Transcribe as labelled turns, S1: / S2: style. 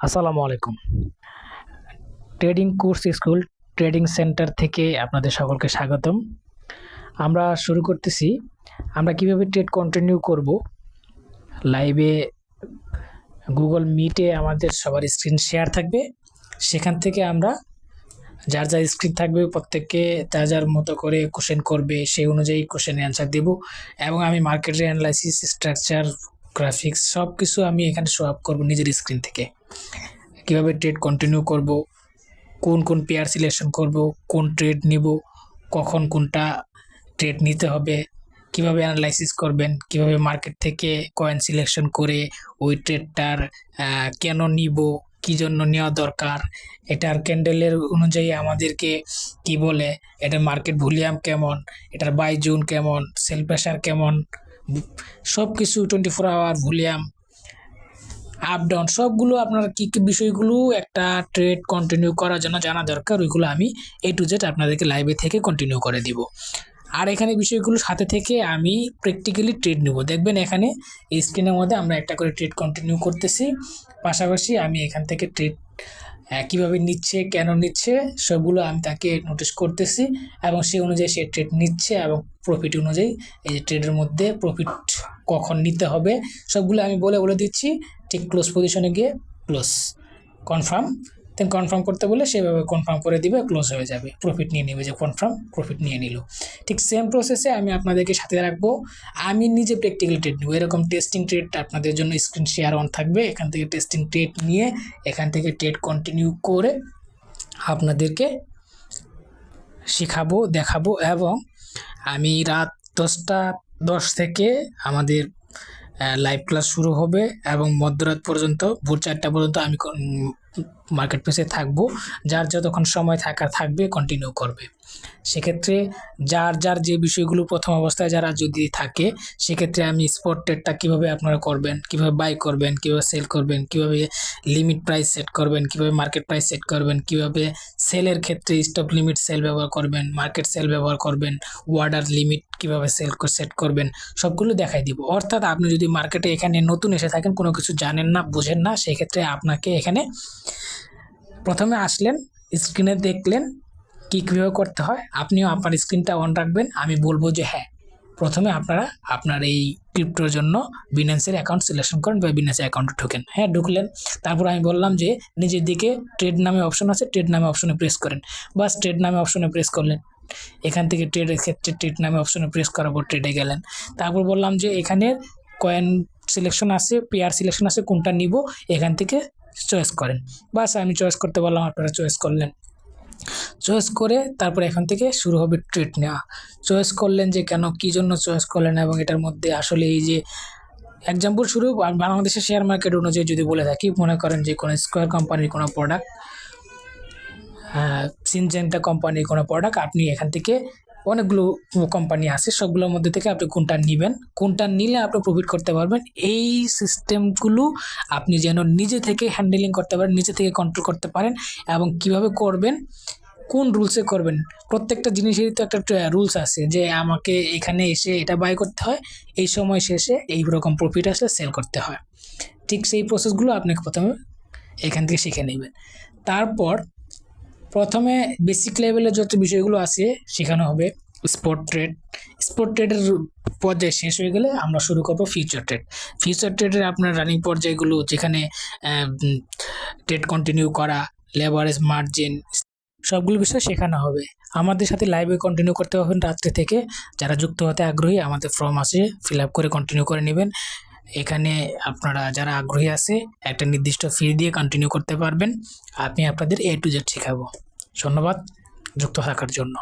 S1: আসসালামু আলাইকুম। Trading course school trading centre থেকে আপনাদের সকলকে স্বাগতম। আমরা শুরু করতেছি। আমরা কীভাবে ট্রেড কন্টিনিউ করব? লাইভে গুগল মিটে আমাদের সবার স্ক্রিন শেয়ার থাকবে। সেখান থেকে আমরা যার যার স্ক্রিন থাকবে, প্রত্যেককে যার যার মতো করে কোশ্চেন করবে, সেই অনুযায়ী কোশ্চেনের অ্যান্সার দেব। এবং আমি মার্কেটের অ্যানালাইসিস স্ট্রাকচার গ্রাফিক্স সব কিছু আমি এখানে শো আপ করব নিজের স্ক্রিন থেকে। কীভাবে ট্রেড কন্টিনিউ করব, কোন কোন পেয়ার সিলেকশন করব, কোন ট্রেড নিব, কখন কোনটা ট্রেড নিতে হবে, কীভাবে অ্যানালাইসিস করবেন, কীভাবে মার্কেট থেকে কয়েন সিলেকশন করে ওই ট্রেডটার কেন নিব, কী জন্য নেওয়া দরকার এটার ক্যান্ডেলের অনুযায়ী আমাদেরকে কি বলে, এটার মার্কেট ভলিউম কেমন, এটার বাই জোন কেমন সেল প্রেশার কেমন সব কিছু twenty four hour volume up down সবগুলো আপনার কী কী বিষয়গুলো একটা ট্রেড কন্টিনিউ করার জন্য জানা দরকার, ওইগুলো আমি এ টু জেড আপনাদেরকে লাইভে থেকে কন্টিনিউ করে দিব। আর এখানে বিষয়গুলো সাথে থেকে আমি প্র্যাকটিক্যালি ট্রেড নেব। দেখবেন এখানে স্ক্রিনের মধ্যে আমরা একটা করে ট্রেড কন্টিনিউ করতেছি, পাশাপাশি আমি এখান থেকে ট্রেড কীভাবে নিচ্ছে, কেন নিচ্ছে, সবগুলো আমি তাকে নোটিশ করতেছি এবং সে অনুযায়ী সে ট্রেড নিচ্ছে এবং প্রফিট অনুযায়ী এই যে ট্রেডের মধ্যে প্রফিট কখন নিতে হবে, সবগুলো আমি বলে বলে দিচ্ছি, ঠিক ক্লোজ পজিশনে গিয়ে ক্লোজ কনফার্ম দেন কনফার্ম করতে বলে সেভাবে কনফার্ম করে দিবে ক্লোজ হয়ে যাবে। প্রফিট নিয়ে নেবে যে কনফার্ম প্রফিট নিয়ে নিল। ঠিক সেম প্রসেসে আমি আপনাদেরকে সাথে রাখব। আমি নিজে প্র্যাকটিক্যাল ট্রেড নেব। এরকম টেস্টিং ট্রেড আপনাদের জন্য স্ক্রিন শেয়ার অন থাকবে। এখান থেকে টেস্টিং ট্রেড নিয়ে এখান থেকে ট্রেড কন্টিনিউ করে আপনাদেরকে শেখাবো, দেখাবো এবং আমি রাত দশটা দশ থেকে আমাদের লাইভ ক্লাস শুরু হবে এবং মধ্যরাত পর্যন্ত, ভোর চারটা পর্যন্ত আমি মার্কেট প্লেসে থাকব, যার যতক্ষণ সময় থাকা থাকবে কন্টিনিউ করবে। সেক্ষেত্রে যার যার যে বিষয়গুলো প্রথম অবস্থায় যারা যদি থাকে, সেক্ষেত্রে আমি স্পট ট্রেডটা কীভাবে আপনারা করবেন, কীভাবে বাই করবেন, কীভাবে সেল করবেন, কীভাবে লিমিট প্রাইস সেট করবেন, কীভাবে মার্কেট প্রাইস সেট করবেন, কীভাবে সেলের ক্ষেত্রে স্টপ লিমিট সেল ব্যবহার করবেন মার্কেট সেল ব্যবহার করবেন ওয়ার্ডার লিমিট কীভাবে সেল সেট করবেন, সবগুলো দেখাই দিব। অর্থাৎ আপনি যদি মার্কেটে এখানে নতুন এসে থাকেন, কোনো কিছু জানেন না, বোঝেন না, সেক্ষেত্রে আপনাকে এখানে প্রথমে আসলেন স্ক্রিনে দেখলেন কী কীভাবে করতে হয়। আপনিও আপনার স্ক্রিনটা অন রাখবেন। আমি বলব যে হ্যাঁ প্রথমে আপনারা আপনার এই ক্রিপ্টোর জন্য বিনান্সের অ্যাকাউন্ট সিলেকশন করেন বা বিনান্সের অ্যাকাউন্টে ঢুকেন। হ্যাঁ ঢুকলেন। তারপর আমি বললাম যে নিজের দিকে ট্রেড নামে অপশন আছে ট্রেড নামে অপশনে প্রেস করেন। বাস ট্রেড নামে অপশনে প্রেস করলেন। এখান থেকে ট্রেডের ক্ষেত্রে ট্রেড নামে অপশনে প্রেস করার পর ট্রেডে গেলেন। তারপর বললাম যে এখানের কয়েন সিলেকশন আছে পেয়ার সিলেকশন আছে, কোনটা নিব? এখান থেকে চয়েস করেন। বাস আমি চয়েস করতে বললাম, আপনারা চয়েস করলেন। চয়েস করে তারপর এখান থেকে শুরু হবে ট্রিট নেওয়া। চয়েস করলেন যে কেন, কী জন্য চয়েস করলেন এবং এটার মধ্যে আসলে এই যে এক্সাম্পল শুরু বাংলাদেশের শেয়ার মার্কেট অনুযায়ী যদি বলে থাকি, মনে করেন যে কোনো স্কোয়ার কোম্পানির কোনো প্রোডাক্ট সিনজেন্টা কোম্পানির কোনো প্রোডাক্ট আপনি এখান থেকে অনেকগুলো কোম্পানি আছে, সবগুলোর মধ্যে থেকে আপনি কোনটা নেবেন, কোনটা নিলে আপনি প্রফিট করতে পারবেন, এই সিস্টেমগুলো আপনি যেন নিজে থেকে হ্যান্ডেলিং করতে পারেন, নিজে থেকে কন্ট্রোল করতে পারেন এবং কীভাবে করবেন, কোন রুলসে করবেন, প্রত্যেকটা জিনিসেরই তো একটা রুলস আছে যে আমাকে এখানে এসে এটা বাই করতে হয়, এই সময় শেষে এই রকম প্রফিট আসলে সেল করতে হয়। ঠিক সেই প্রসেসগুলো আপনাকে প্রথমে এখান থেকে শিখে নেবেন। তারপর প্রথমে বেসিক লেভেলের যত বিষয়গুলো আছে শেখানো হবে স্পট ট্রেড স্পট ট্রেডের পর্যায়ে শেষ হয়ে গেলে আমরা শুরু করব ফিউচার ট্রেড ফিউচার ট্রেডের আপনার রানিং পর্যায়গুলো, যেখানে ট্রেড কন্টিনিউ করা লেভারেজ মার্জিন সবগুলো বিষয় শেখানো হবে। আমাদের সাথে লাইভে কন্টিনিউ করতে পারবেন রাত্রে থেকে। যারা যুক্ত হতে আগ্রহী, আমাদের ফর্ম আছে ফিল আপ করে কন্টিনিউ করে নেবেন। এখানে আপনারা যারা আগ্রহী আছে, একটা নির্দিষ্ট ফি দিয়ে কন্টিনিউ করতে পারবেন। আমি আপনাদের এ টু জেড শেখাবো। ধন্যবাদ। যুক্ত থাকার জন্য।